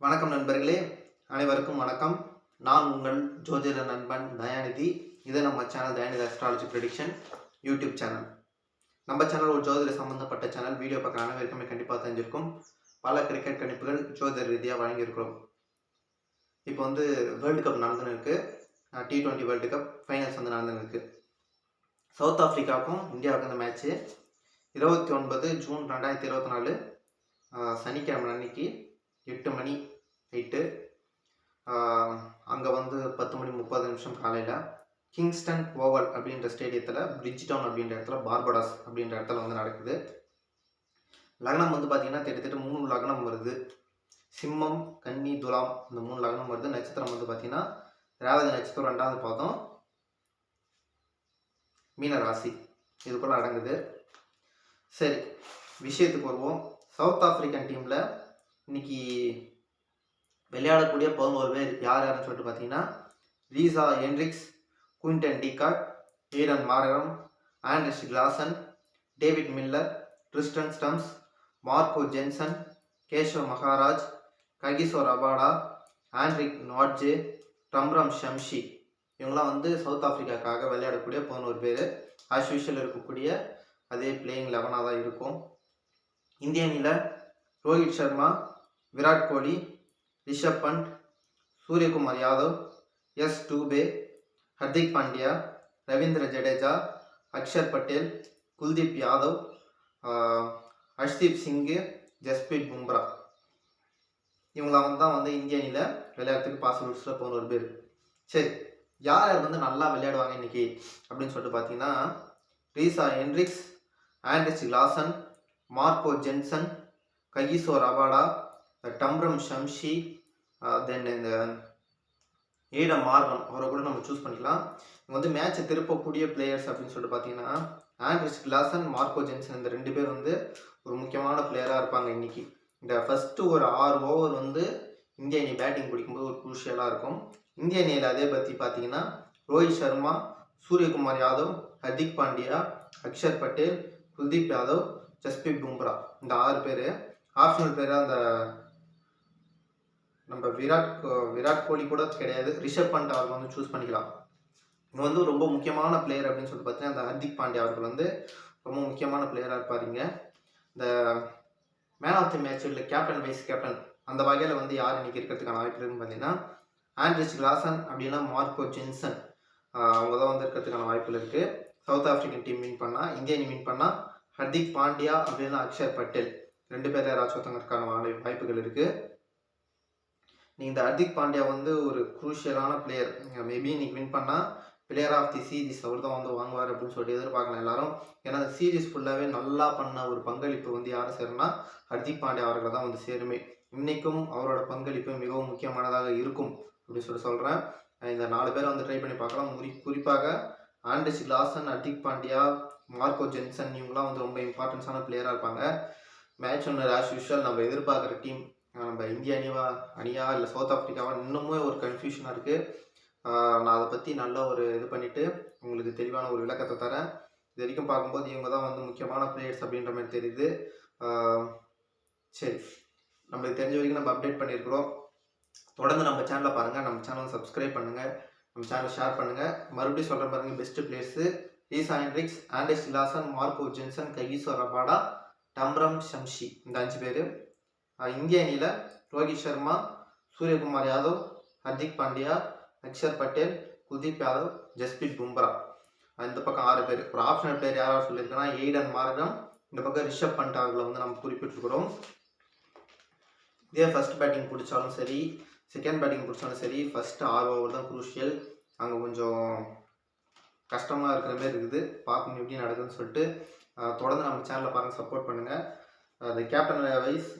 வணக்கம் நண்பர்களே அனைவருக்கும் வணக்கம். நான் உங்கள் ஜோதிட நண்பன் தயாநிதி. இது நம்ம channel Dayanidhi astrology prediction YouTube channel நம்ம சேனல் ஒரு ஜோதிட சம்மந்தப்பட்ட சேனல் வீடியோ பார்க்குற அனைவருக்குமே கண்டிப்பாக தெரிஞ்சிருக்கும். பல கிரிக்கெட் கணிப்புகள் ஜோதிட ரீதியாக வழங்கியிருக்கிறோம். இப்போ வந்து வேர்ல்டு கப் நடந்துன்னு இருக்குது T twenty world cup finals வந்து நடந்துன்னு இருக்குது சவுத் ஆஃப்ரிக்காவுக்கும் இந்தியாவுக்கும் இந்த மேட்ச்சு இருபத்தி ஒன்பது ஜூன் ரெண்டாயிரத்தி இருபத்தி நாலு சனிக்கிழமை அன்னைக்கு எட்டு மணி நைட்டு அங்கே வந்து பத்து மணி முப்பது நிமிஷம் காலையில் கிங்ஸ்டன் ஓவல் அப்படின்ற ஸ்டேடியத்தில் பிரிட்ஜ் டவுன் அப்படின்ற இடத்துல பார்படாஸ் அப்படின்ற இடத்துல வந்து நடக்குது. லக்னம் வந்து பார்த்திங்கன்னா கிட்டத்தட்ட மூணு லக்னம் வருது. சிம்மம் கன்னி துலாம் இந்த மூணு லக்னம் வருது. நட்சத்திரம் வந்து பார்த்திங்கன்னா ரேவதி நட்சத்திரம் ரெண்டாவது பாதம் மீன ராசி இதுக்குள்ள அடங்குது. சரி விஷயத்துக்கு வருவோம். சவுத் ஆஃப்ரிக்கன் டீமில் இன்னைக்கு விளையாடக்கூடிய பதினோரு பேர் யார் யாருன்னு சொல்லிட்டு பார்த்தீங்கன்னா Reeza Hendricks Quinton de Kock Aiden Markram Heinrich Klaasen David Miller Tristan Stubbs Marco Jansen Keshav Maharaj Kagiso Rabada Anrich Nortje Tabraiz Shamsi. இவங்களாம் வந்து சவுத் ஆஃப்ரிக்காக்காக விளையாடக்கூடிய பதினோரு பேர். ஆஸ் யூஷுவல் இருக்கக்கூடிய அதே பிளேயிங் லெவனாக தான் இருக்கும். இந்திய அணியில் ரோஹித் சர்மா விராட் கோலி ரிஷப் பண்ட் சூரியகுமார் யாதவ் எஸ் டூபே ஹர்திக் பாண்டியா ரவீந்திர ஜடேஜா அக்ஷர் பட்டேல் குல்தீப் யாதவ் அஷ்தீப் சிங்கு ஜஸ்பீத் பும்ரா. இவங்களாம் வந்து தான் வந்து இந்திய அணியில் விளையாட்டுக்கு போன ஒரு பேர். சரி யார் யார் வந்து நல்லா விளையாடுவாங்க இன்னைக்கு அப்படின்னு சொல்லிட்டு பார்த்தீங்கன்னா Reeza Hendricks Heinrich Klaasen Marco Jansen Kagiso Rabada டம்ரம் Shamsi தென் இந்த ஏடம் மார்கன் அவரை கூட நம்ம சூஸ் பண்ணிக்கலாம். இவங்க வந்து மேட்சை திருப்பக்கூடிய பிளேயர்ஸ் அப்படின்னு சொல்லிட்டு பார்த்தீங்கன்னா ஆண்ட்ரிஸ் கிளாசன் மார்க்கோ ஜென்சன் இந்த ரெண்டு பேர் வந்து ஒரு முக்கியமான பிளேயராக இருப்பாங்க இன்றைக்கி இந்த ஃபஸ்ட்டு ஒரு ஆறு ஓவர் வந்து இந்திய அணி பேட்டிங் பிடிக்கும்போது ஒரு குரூஷியலாக இருக்கும். இந்திய அணியில் அதே பற்றி பார்த்தீங்கன்னா ரோஹித் சர்மா சூரியகுமார் யாதவ் ஹர்திக் பாண்டியா அக்ஷர் பட்டேல் குல்தீப் யாதவ் ஜஸ்பீத் பும்ரா. இந்த ஆறு பேர் ஆப்ஷனல் பேராக அந்த நம்ம விராட் கோ- விராட் கோலி கூட கிடையாது. ரிஷப் பண்ட் அவர்கள் வந்து சூஸ் பண்ணிக்கலாம். இவங்க வந்து ரொம்ப முக்கியமான பிளேயர் அப்படின்னு சொல்லிட்டு பார்த்தீங்கன்னா அந்த ஹர்திக் பாண்டியா அவர்கள் வந்து ரொம்ப முக்கியமான பிளேயராக இருப்பாருங்க இந்த மேன் ஆஃப் தி மேட்ச் இல்லை கேப்டன் வைஸ் கேப்டன் அந்த வகையில் வந்து யார் இன்னைக்கு இருக்கிறதுக்கான வாய்ப்பு இருக்குன்னு பார்த்தீங்கன்னா ஆண்ட்ரிச் கிளாசன் அப்படின்னா மார்க்கோ ஜென்சன் அவங்க தான் வந்து இருக்கிறதுக்கான வாய்ப்புகள் இருக்குது சவுத் ஆஃப்ரிக்கன் டீம் வின் பண்ணால் இந்திய அணி வின் பண்ணால் ஹர்திக் பாண்டியா அப்படின்னா அக்ஷர் பட்டேல். ரெண்டு பேர் யாராச்சும் ஒருத்தவங்களுக்கான வாய்ப்புகள் இருக்குது நீ இந்த ஹர்திக் பாண்டியா வந்து ஒரு குரூஷியலான பிளேயர் மேபி இன்னைக்கு வின் பண்ணால் பிளேயர் ஆஃப் தி சீரீஸ் அவர் தான் வந்து வாங்குவார் அப்படின்னு சொல்லிட்டு எதிர்பார்க்கலாம் எல்லாரும். ஏன்னா அந்த சீரீஸ் ஃபுல்லாகவே நல்லா பண்ண ஒரு பங்களிப்பு வந்து யார் சேரும்னா ஹர்திக் பாண்டியா அவர்களை தான் வந்து சேருமே. இன்னைக்கும் அவரோட பங்களிப்பு மிகவும் முக்கியமானதாக இருக்கும் அப்படின்னு சொல்லி சொல்கிறேன் இந்த நாலு பேரை வந்து ட்ரை பண்ணி பார்க்கலாம். குறி குறிப்பாக Heinrich Klaasen Hardik Pandya Marco Jansen இவங்களாம் வந்து ரொம்ப இம்பார்ட்டன்ஸான பிளேயராக இருப்பாங்க. மேட்ச் ஒன்று ஆஸ் யூஷுவல் நம்ம எதிர்பார்க்குற டீம் நம்ம இந்திய அணிவா அணியா இல்லை சவுத் ஆஃப்ரிக்காவா இன்னுமே ஒரு கன்ஃபியூஷனாக இருக்குது நான் அதை பற்றி நல்ல ஒரு இது பண்ணிவிட்டு உங்களுக்கு தெளிவான ஒரு விளக்கத்தை தரேன். இது வரைக்கும் பார்க்கும்போது இவங்க தான் வந்து முக்கியமான பிளேயர்ஸ் அப்படின்ற மாதிரி தெரியுது. சரி. நம்மளுக்கு தெரிஞ்ச வரைக்கும் நம்ம அப்டேட் பண்ணியிருக்கிறோம். தொடர்ந்து நம்ம சேனலை பாருங்கள் நம்ம சேனலை சப்ஸ்கிரைப் பண்ணுங்கள் நம்ம சேனலை ஷேர் பண்ணுங்கள் மறுபடியும் சொல்கிற பாருங்க best players Reeza Hendricks Heinrich Klaasen Marco Jansen Kagiso Rabada டம்ரம் Shamsi இந்த அஞ்சு பேர். இந்திய அணியில் ரோஹித் சர்மா சூரியகுமார் யாதவ் ஹர்திக் பாண்டியா அக்ஷர் பட்டேல் குல்தீப் யாதவ் ஜஸ்பீத் பும்ரா. இந்த பக்கம் ஆறு பேர். ஒரு ஆப்ஷனல் பிளேயர் யாராவது சொல்லியிருக்கேன்னா எய்டன் மார்கம் இந்த பக்கம் ரிஷப் பண்ட் அவர்களை வந்து நம்ம குறிப்பிட்டிருக்கிறோம். இதே ஃபர்ஸ்ட் பேட்டிங் பிடிச்சாலும் சரி செகண்ட் பேட்டிங் பிடிச்சாலும் சரி ஃபர்ஸ்ட் ஆறு ஓவர் தான் குரூஷியல் அங்கே கொஞ்சம் கஷ்டமாக இருக்கிற மாதிரி இருக்குது. பார்க்கணும் எப்படி நடக்குதுன்னு சொல்லிட்டு தொடர்ந்து நம்ம சேனலை பாருங்கள் சப்போர்ட் பண்ணுங்கள் அந்த கேப்டன் வைஸ்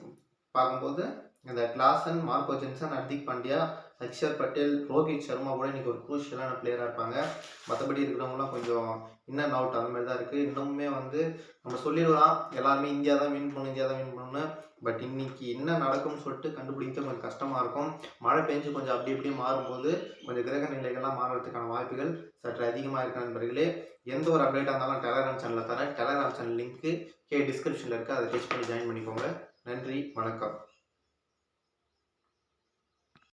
பார்க்கும்போது இந்த Klaasen Marco Jansen Hardik Pandya Axar Patel Rohit Sharma கூட இன்னைக்கு ஒரு குரூஷியலான பிளேயராக இருப்பாங்க. மற்றபடி இருக்கிறவங்களாம் கொஞ்சம் இன்னும் அவுட் அந்த மாதிரி தான் இருக்குது இன்னுமே வந்து நம்ம சொல்லிடலாம் எல்லாருமே இந்தியா தான் வின் பண்ணும் இந்தியா தான் வின் பண்ணணும்னு. பட் இன்னைக்கு என்ன நடக்கும்னு சொல்லிட்டு கண்டுபிடிக்க கொஞ்சம் கஷ்டமாக இருக்கும். மழை பெஞ்சு கொஞ்சம் அப்படி இப்படி மாறும்போது கொஞ்சம் கிரக நிலைகள்லாம் மாறுறதுக்கான வாய்ப்புகள் சற்று அதிகமாக இருக்க நண்பர்களே. எந்த ஒரு அப்டேட்டாக இருந்தாலும் டெலகிராம் சேனலில் தரேன். டெலகிராம் சேனல் லிங்க்கு கே டிஸ்கிரிப்ஷனில் இருக்குது அதை டெஸ்ட் பண்ணி ஜாயின் பண்ணிக்கோங்க. நன்றி வணக்கம்.